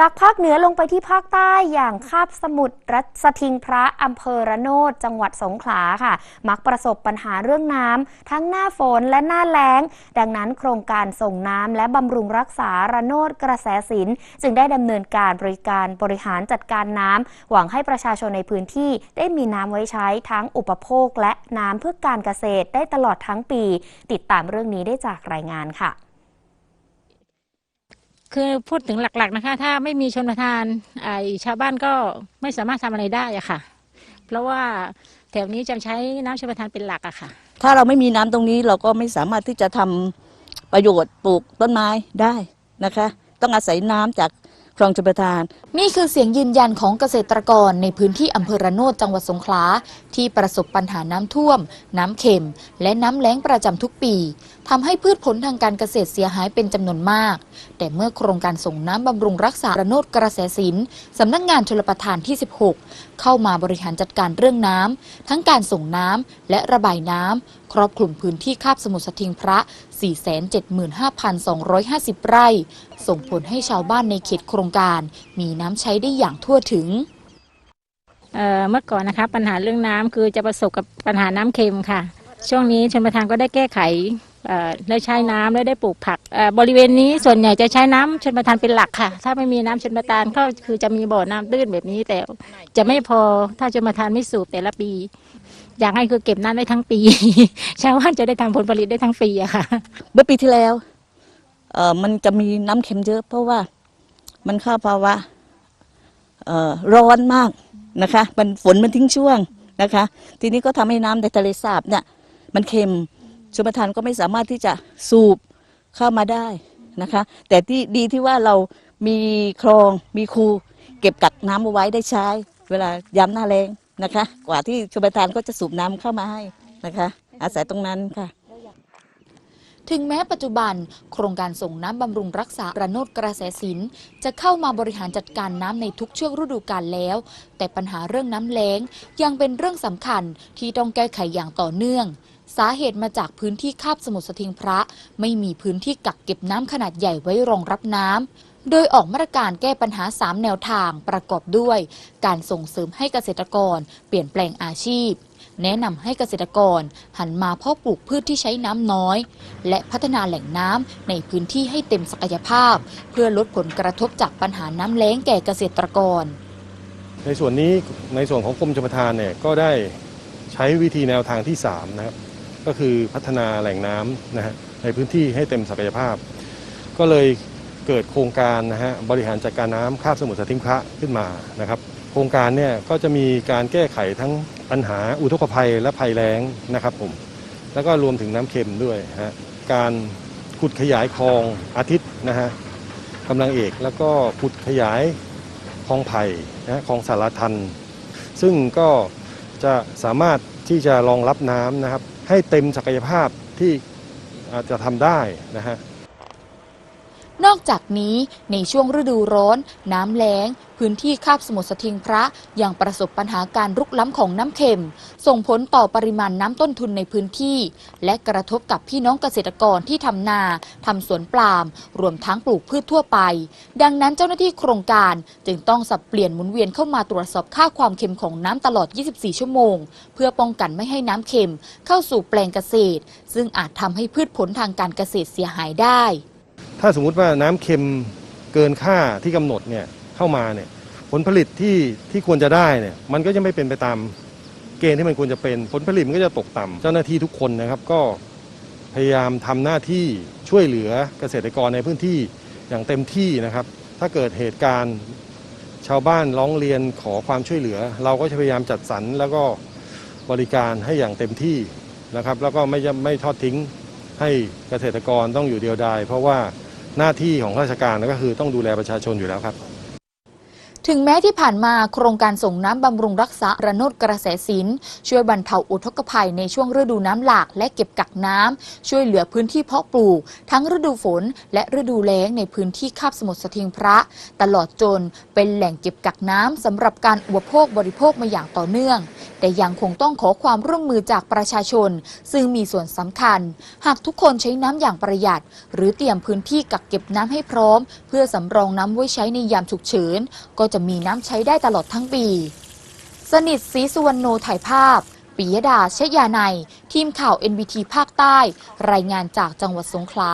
จากภาคเหนือลงไปที่ภาคใต้อย่างคาบสมุทรรัสทิงพระอำเภอระโนดจังหวัดสงขลาค่ะ มักประสบปัญหาเรื่องน้ำทั้งหน้าฝนและหน้าแล้ง ดังนั้นโครงการส่งน้ำและบำรุงรักษาระโนดกระแสสิน จึงได้ดำเนินการบริการบริหารจัดการน้ำหวังให้ประชาชนในพื้นที่ได้มีน้ำไว้ใช้ทั้งอุปโภคและน้ำเพื่อการเกษตรได้ตลอดทั้งปี ติดตามเรื่องนี้ได้จากรายงานค่ะ คือพูดถึงหลักๆนะคะ ถ้าไม่มีชนประทานไอชาวบ้านก็ไม่สามารถทำอะไรได้อะค่ะ เพราะว่าแถวนี้จะใช้น้ำชนประทานเป็นหลักอะค่ะ ถ้าเราไม่มีน้ำตรงนี้เราก็ไม่สามารถที่จะทำประโยชน์ปลูกต้นไม้ได้นะคะ ต้องอาศัยน้ำจากคลองชลประทาน นี่คือเสียงยืนยันของเกษตรกรในพื้นที่อำเภอระโนดจังหวัดสงขลาที่ประสบปัญหาน้ำท่วม น้ำเค็ม และน้ำแล้งประจำทุกปี ทำให้พืชผลทางการเกษตรเสียหายเป็นจำนวนมาก แต่เมื่อโครงการส่งน้ำบำรุงรักษาระโนดกระแสสินสำนักงานชลประทานที่ 16 เข้ามาบริหารจัดการเรื่องน้ำทั้งการส่งน้ำและระบายน้ำครอบคลุมพื้นที่คาบสมุทรสทิงพระ 475,250 ไร่ ส่งผลให้ชาวบ้านในเขตโครงการ มีน้ำใช้ได้อย่างทั่วถึงเเมื่อก่อนนะคะปัญหาเรื่องน้ำคือจะประสบกับปัญหาน้ำเค็มค่ะ ช่วงนี้ชนประทานก็ได้แก้ไข ได้ใช้น้ำและได้ปลูกผักบริเวณนี้ส่วนใหญ่จะใช้น้ำชนประทานเป็นหลักค่ะ ถ้าไม่มีน้ำชนประทานก็คือจะมีบ่อน้ำตื้นแบบนี้ แต่จะไม่พอถ้าชนประทานไม่สูบแต่ละปี อยากให้คือเก็บน้ำได้ทั้งปีชาวบ้านจะได้ทำผลผลิตได้ทั้งปีอะค่ะ เมื่อปีที่แล้วเออมันจะมีน้ำเค็มเยอะ เพราะว่ามันเข้าภาวะร้อนมากนะคะ มันฝนมันทิ้งช่วงนะคะ ทีนี้ก็ทำให้น้ำในทะเลสาบเนี่ยมันเค็ม ชลประทานก็ไม่สามารถที่จะสูบเข้ามาได้นะคะ แต่ที่ดีที่ว่าเรามีคลองมีคูเก็บกักน้ำเอาไว้ได้ใช้ เวลายามหน้าแรงนะคะ กว่าที่ชลประทานก็จะสูบน้ำเข้ามาให้นะคะ อาศัยตรงนั้นค่ะ ถึงแม้ปัจจุบัน โครงการส่งน้ำบำรุงรักษาระโนดกระแสสินจะเข้ามาบริหารจัดการน้ำในทุกช่วงฤดูกาลแล้ว แต่ปัญหาเรื่องน้ำแล้งยังเป็นเรื่องสำคัญที่ต้องแก้ไขอย่างต่อเนื่อง สาเหตุมาจากพื้นที่คาบสมุทรสทิงพระ ไม่มีพื้นที่กักเก็บน้ำขนาดใหญ่ไว้รองรับน้ำ โดยออกมาตรการแก้ปัญหา 3 แนวทางประกอบด้วย การส่งเสริมให้เกษตรกร เปลี่ยนแปลงอาชีพ แนะนำให้เกษตรกรหันมาเพาะปลูกพืชที่ใช้น้ำน้อย และพัฒนาแหล่งน้ำในพื้นที่ให้เต็มศักยภาพ เพื่อลดผลกระทบจากปัญหาน้ำแล้งแก่เกษตรกร ในส่วนนี้ในส่วนของกรมชลประทานเนี่ยก็ได้ใช้วิธีแนวทางที่3นะครับ ก็คือพัฒนาแหล่งน้ำนะฮะในพื้นที่ให้เต็มศักยภาพ ก็เลยเกิดโครงการนะฮะบริหารจัดการน้ำคาบสมุทรสทิงพระขึ้นมานะครับ โครงการเนี่ยก็จะมีการแก้ไขทั้งปัญหาอุทกภัยและภัยแล้งนะครับผมแล้วก็รวมถึงน้ำเค็มด้วยฮะการขุดขยายคลองอาทิตย์นะฮะกำลังเอกแล้วก็ขุดขยายคลองไผ่นะคลองสารทัน ซึ่งก็จะสามารถที่จะรองรับน้ำนะครับ ให้เต็มศักยภาพที่จะทำได้นะฮะ นอกจากนี้ในช่วงฤดูร้อน น้ำแล้ง พื้นที่คาบสมุทรสทิงพระยังประสบปัญหาการรุกล้ำของน้ำเค็ม ส่งผลต่อปริมาณน้ำต้นทุนในพื้นที่ และกระทบกับพี่น้องเกษตรกรที่ทำนาทำสวนปล์มรวมทั้งปลูกพืชทั่วไป ดังนั้นเจ้าหน้าที่โครงการจึงต้องสับเปลี่ยนหมุนเวียนเข้ามาตรวจสอบค่าความเค็มของน้ำตลอด 24 ชั่วโมง เพื่อป้องกันไม่ให้น้ำเค็มเข้าสู่แปลงเกษตร ซึ่งอาจทำให้พืชผลทางการเกษตรเสียหายได้ ถ้าสมมุติว่าน้ำเค็มเกินค่าที่กำหนดเนี่ยเข้ามาเนี่ยผลผลิตที่ที่ควรจะได้เนี่ยมันก็จะไม่เป็นไปตามเกณฑ์ที่มันควรจะเป็นผลผลิตมันก็จะตกต่ำเจ้าหน้าที่ทุกคนนะครับก็พยายามทำหน้าที่ช่วยเหลือเกษตรกรในพื้นที่อย่างเต็มที่นะครับ ถ้าเกิดเหตุการณ์ชาวบ้านร้องเรียนขอความช่วยเหลือ เราก็จะพยายามจัดสรรแล้วก็บริการให้อย่างเต็มที่นะครับ แล้วก็ไม่จะไม่ทอดทิ้งให้เกษตรกรต้องอยู่เดียวดายเพราะว่า หน้าที่ของราชการก็คือต้องดูแลประชาชนอยู่แล้วครับ ถึงแม้ที่ผ่านมาโครงการส่งน้ำบำรุงรักษาระโนดกระแสสินช่วยบรรเทาอุทกภัยในช่วงฤดูน้ำหลากและเก็บกักน้ำช่วยเหลือพื้นที่เพาะปลูก ทั้งฤดูฝน และฤดูแล้งในพื้นที่คาบสมุทรสทิงพระ ตลอดจนเป็นแหล่งเก็บกักน้ำสำหรับการอุปโภคบริโภคมาอย่างต่อเนื่อง แต่ยังคงต้องขอความร่วมมือจากประชาชน ซึ่งมีส่วนสำคัญ หากทุกคนใช้น้ำอย่างประหยัด หรือเตรียมพื้นที่กักเก็บน้ำให้พร้อม เพื่อสำรองน้ำไว้ใช้ในยามฉุกเฉินก็จะะมีน้ำใช้ได้ตลอดทั้งปี สนิทศรีสุวรรณโนถ่ายภาพ ปิยดาเชยาในยทีมข่าว NBT ภาคใต้ รายงานจากจังหวัดสงขลา